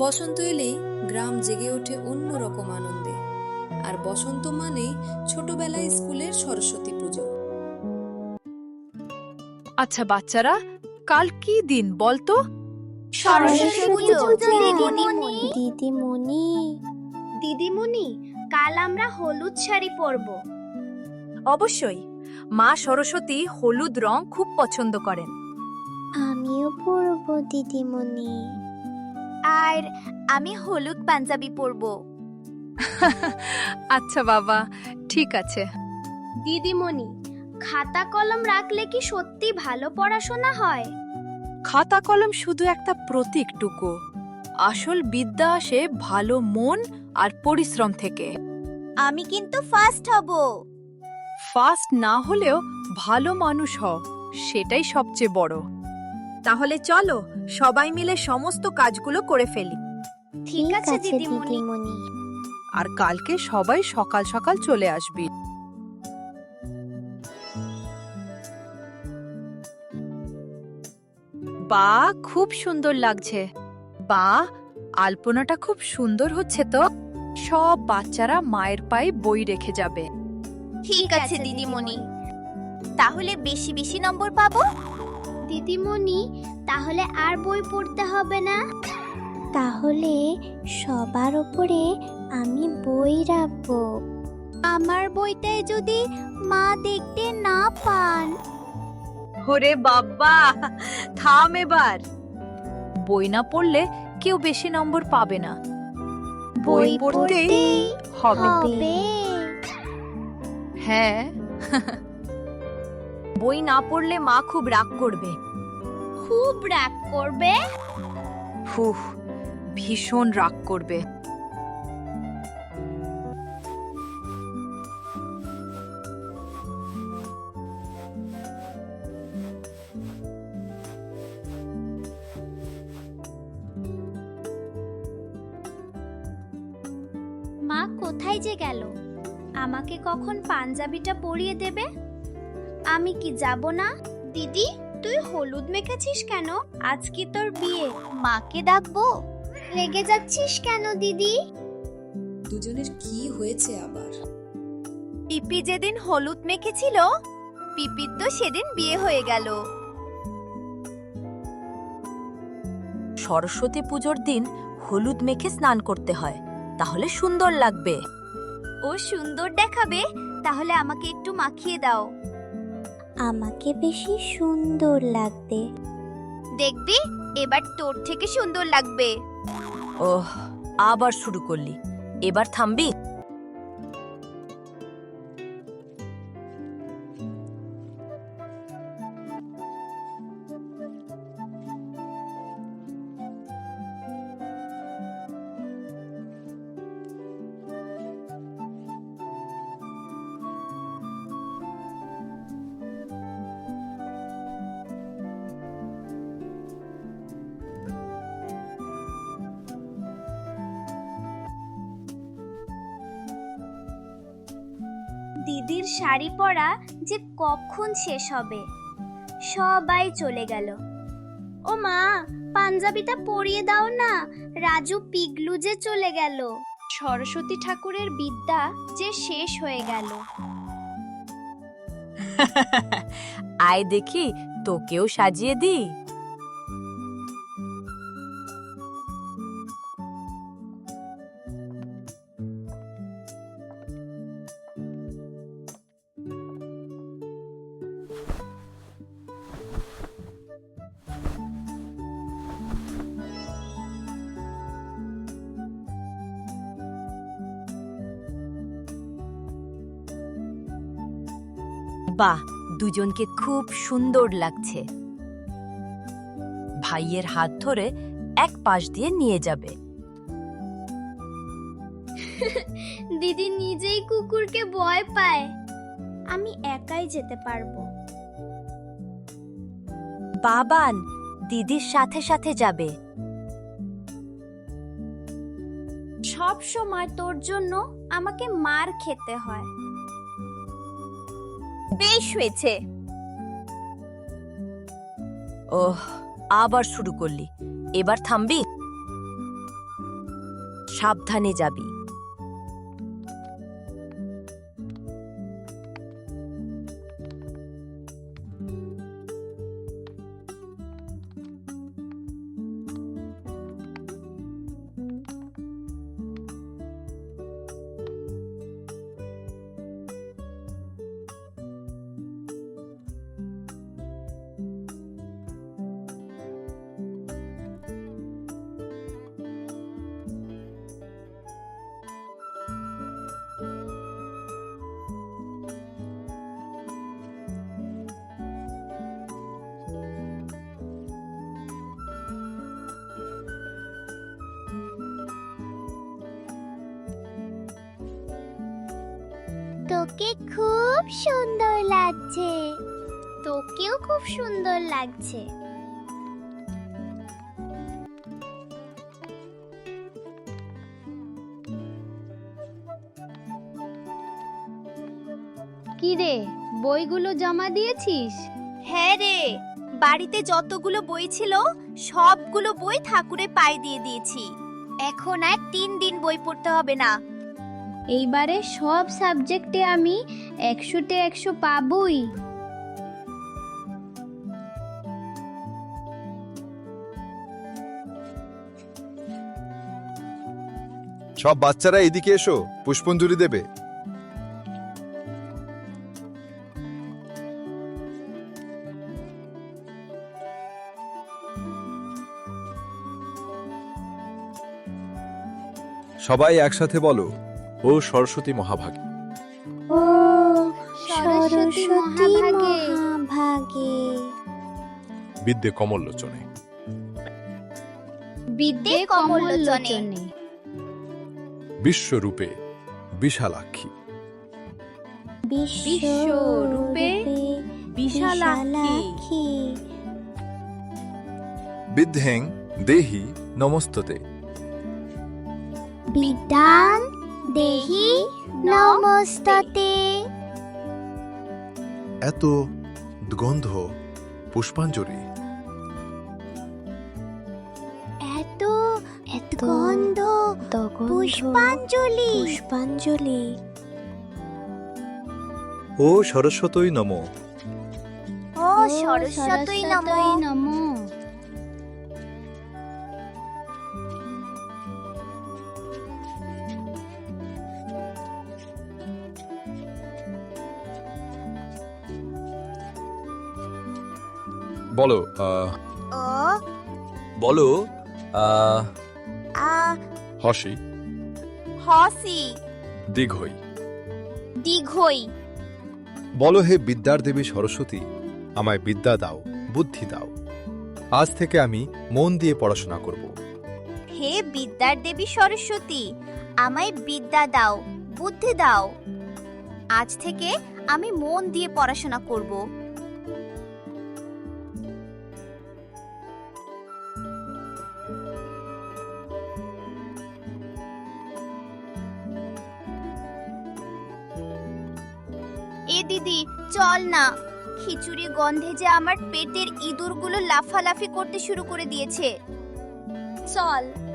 বসন্ত এলেই গ্রাম জেগে ওঠে অন্যরকম আনন্দে। আর বসন্ত মানেই ছোটবেলায় স্কুলের সরস্বতী পুজো। আচ্ছা বাচ্চারা কাল কি দিন বলতো সরস্বতী পুজো। দিদিমণি। দিদিমণি। দিদিমণি কাল আমরা হলুদ শাড়ি পরব। অবশ্যই। মা সরস্বতী হলুদ রং খুব পছন্দ করেন। আমিও পরব দিদিমণি। আর আমি হলুদ পাঞ্জাবি পরব। আচ্ছা বাবা ঠিক আছে। দিদিমণি খাতা কলম রাখলে কি সত্যি ভালো পড়াশোনা হয়? খাতা কলম শুধু একটা প্রতীকটুকু। আসল বিদ্যা আসে ভালো মন আর পরিশ্রম থেকে। আমি কিন্তু ফার্স্ট হব। ফাস্ট না হলেও ভালো মানুষ হও সেটাই সবচেয়ে বড়। তাহলে চলো সবাই মিলে সমস্ত কাজগুলো করে ফেলি। ঠিক আছে দিদিমণি। আর কালকে সবাই সকাল সকাল চলে আসবি। বা খুব সুন্দর লাগছে। বা আলপনাটা খুব সুন্দর হচ্ছে তো। সব বাচ্চারা মায়ের পায়ে বই রেখে যাবে। ঠিক আছে দিদিমণি। তাহলে বেশি বেশি নম্বর পাবো? দিদিমণি তাহলে আর বই পড়তে হবে না? তাহলে সবার ওপরে আমি বই রাখব। আমার বইটায় যদি মা দেখতে না পান। ওরে বাবা থাম এবার। বই না পড়লে কেউ বেশি নম্বর পাবে না। বই পড়তেই হবে। হবে। হ্যাঁ। বই না পড়লে মা খুব রাগ করবে। খুব রাগ করবে? হুহ ভীষণ রাগ করবে। মা কোথায় যে গেল? আমাকে কখন পাঞ্জাবিটা পরিয়ে দেবে? আমি কি যাব না? দিদি তুই হলুদ মেখেছিস কেন? আজ কি তোর বিয়ে। মাকে ডাকবো? রেগে যাচ্ছিস কেন দিদি? দুজনের কি হয়েছে আবার? পিপি যেদিন হলুদ মেখেছিল পিপির তো সেদিন বিয়ে হয়ে গেল। সরস্বতী পুজোর দিন হলুদ মেখে স্নান করতে হয়। তাহলে সুন্দর লাগবে। ও সুন্দর দেখাবে তাহলে আমাকে একটু মাখিয়ে দাও। আমাকে বেশি সুন্দর লাগবে। দেখবি এবার তোর থেকে সুন্দর লাগবে। ওহ আবার শুরু করলি। এবার থামবি? দিদির শাড়ি পরা যে কখন শেষ হবে? সবাই চলে গেল। ও মা, পাঞ্জাবিটা পরিয়ে দাও না, রাজু পিগলু যে চলে গেল। সরস্বতী ঠাকুরের বিদ্যা যে শেষ হয়ে গেল। আয় দেখি, তোকেও সাজিয়ে দিই। বাহ দুজনকে খুব সুন্দর লাগছে। ভাইয়ের হাত ধরে এক পাশ দিয়ে নিয়ে যাবে। দিদি নিজেই কুকুরকে ভয় পায়। আমি একাই যেতে পারব। বাবান দিদির সাথে সাথে যাবে। সব সময় তোর জন্য আমাকে মার খেতে হয়। বেশ হয়েছে। ওহ আবার শুরু করলি। এবার থামবি? সাবধানে যাবি। তোকে খুব সুন্দর লাগছে। তোকেও খুব সুন্দর লাগছে। কি রে বইগুলো জমা দিয়েছিস? হ্যাঁ রে বাড়িতে যতগুলো বই ছিল সবগুলো বই ঠাকুরের পায়ে দিয়ে দিয়েছি। এখন আর তিন দিন বই পড়তে হবে না। এইবারে সব সাবজেক্টে আমি একশোতে একশো পাবই। সব বাচ্চারা এদিকে এসো, পুষ্পঞ্জলি দেবে। সবাই একসাথে বলো। ও সরস্বতী মহাভাগী। ও সরস্বতী মহাভাগে। বিদ্যে কমললোচনে। বিদ্যে কমলোচনে বিশ্বরূপে বিশালাক্ষী। বিশ্বরূপে বিশালাক্ষী। বিদ্ধেং দেহি নমস্ততে। বিদ্যান দেহি নমস্ততে। এত গন্ধ পুষ্পাঞ্জলি। এত এত গন্ধ দগন্ধ পুষ্পাঞ্জলি। পুষ্পাঞ্জলি। ও সরস্বতী নম। ও সরস্বতী নম। বলো ও বলো আ হসি। হসি। দীঘই। দীঘই। বলো হে বিদ্যার দেবী সরস্বতী আমায় বিদ্যা দাও বুদ্ধি দাও। আজ থেকে আমি মন দিয়ে পড়াশোনা করব। হে বিদ্যার দেবী সরস্বতী আমায় বিদ্যা দাও বুদ্ধি দাও। আজ থেকে আমি মন দিয়ে পড়াশোনা করব। দিদি, চল না। খিচুড়ি গন্ধে যে আমার পেটের ইঁদুরগুলো লাফালাফি করতে শুরু করে দিয়েছে। চল।